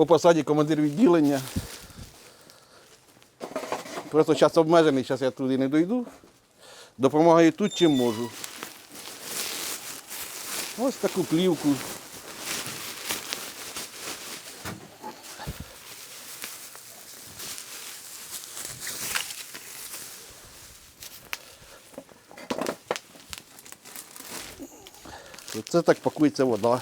по посаді командир відділення. Просто час обмежений, зараз я туди не дойду. Допомагаю тут, чим можу. Ось таку плівку. Це так пакується вода.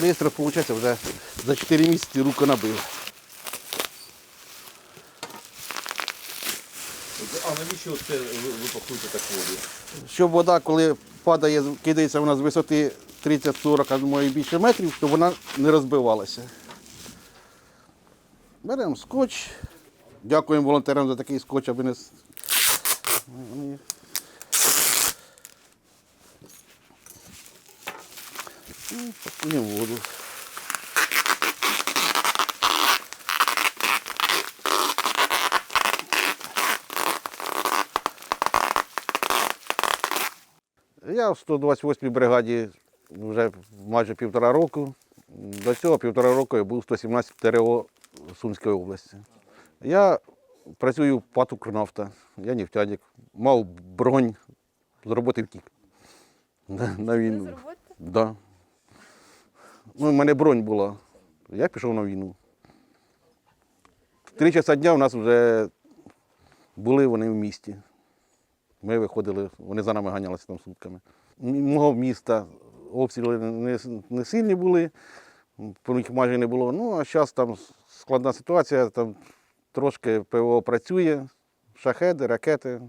Быстро виходить, вже за 4 місяці руку набив. А навіщо це ви, пакуєте так воду? Щоб вода, коли падає, кидається вона з висоти 30-40, а думаю, і більше метрів, щоб вона не розбивалася. Беремо скотч. Дякуємо волонтерам за такий скотч, аби не. І воду. Я в 128-й бригаді вже майже півтора року. До цього півтора року я був 117 ТРО Сумської області. Я працюю в ПАТ «Укрнафта», я нефтяник, мав бронь, з роботи втік. На, на війну. Да. Ну, у мене бронь була. Я пішов на війну. Три часа дня у нас вже були вони в місті. Ми виходили, вони за нами ганялися там сутками. Мого міста обстріли не, не сильні були, про них майже не було. Ну, а зараз там складна ситуація, там трошки ПВО працює, шахеди, ракети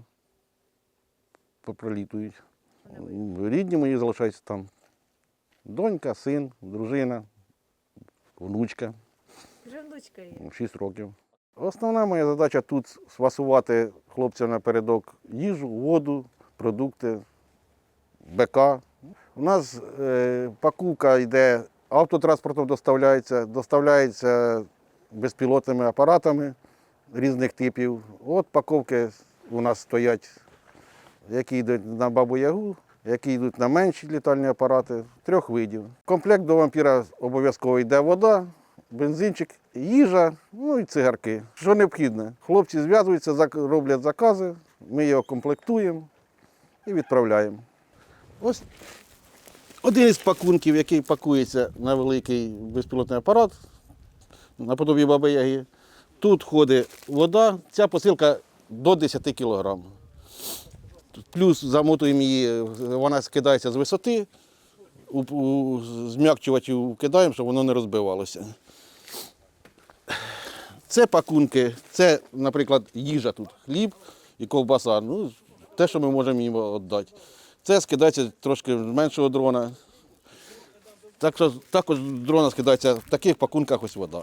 пролітують. Рідні мої залишаються там. Донька, син, дружина, внучка. Вже внучка є. 6 років. Основна моя задача тут свасувати хлопцям напередок їжу, воду, продукти, БК. У нас е, пакувка йде автотранспортом доставляється, доставляється безпілотними апаратами різних типів. От паковки у нас стоять, які йдуть на бабу ягу, які йдуть на менші літальні апарати, трьох видів. Комплект до вампіра обов'язково йде вода, бензинчик, їжа, ну і цигарки. Що необхідне? Хлопці зв'язуються, роблять закази, ми його комплектуємо і відправляємо. Ось один із пакунків, який пакується на великий безпілотний апарат, наподобі баби Яги. Тут входить вода, ця посилка до 10 кг. Плюс замотуємо її, вона скидається з висоти, зм'якчувачів кидаємо, щоб воно не розбивалося. Це пакунки, це, наприклад, їжа тут, хліб і ковбаса. Ну, те, що ми можемо їм віддати. Це скидається трошки з меншого дрона. Так що також дрона скидається в таких пакунках ось вода.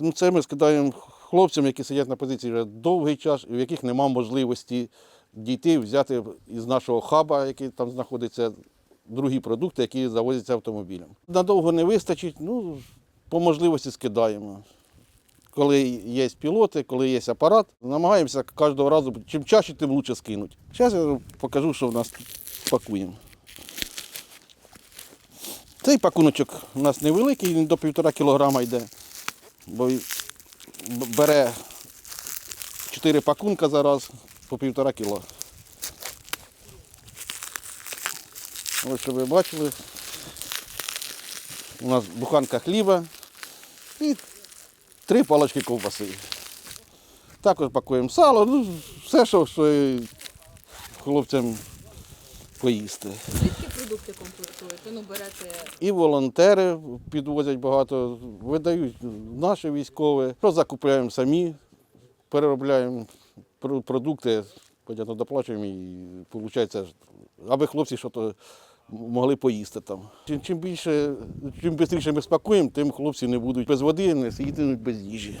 Ну, Це ми скидаємо хлопцям, які сидять на позиції вже довгий час, і в яких немає можливості дійти, взяти із нашого хаба, який там знаходиться, другі продукти, які завозяться автомобілем. Надовго не вистачить, ну, по можливості скидаємо. Коли є пілоти, коли є апарат, намагаємося кожного разу, чим чаще, тим краще скинути. Зараз я покажу, що в нас пакуємо. Цей пакуночок у нас невеликий, він до півтора кілограма йде, бо бере 4 пакунка зараз по півтора кіло. Ось щоб ви бачили. У нас буханка хліба і три палочки ковбаси. Також пакуємо сало, ну, все, що, що хлопцям поїсти. Звідки продукти комплектуєте? Ну, берете І волонтери підвозять багато, видають наші військові. Що закупляємо самі, переробляємо продукти, понятно, доплачуємо і виходить, аби хлопці щось могли поїсти там. Чим, чим більше, чим швидше ми спакуємо, тим хлопці не будуть без води, не сидітимуть без їжі.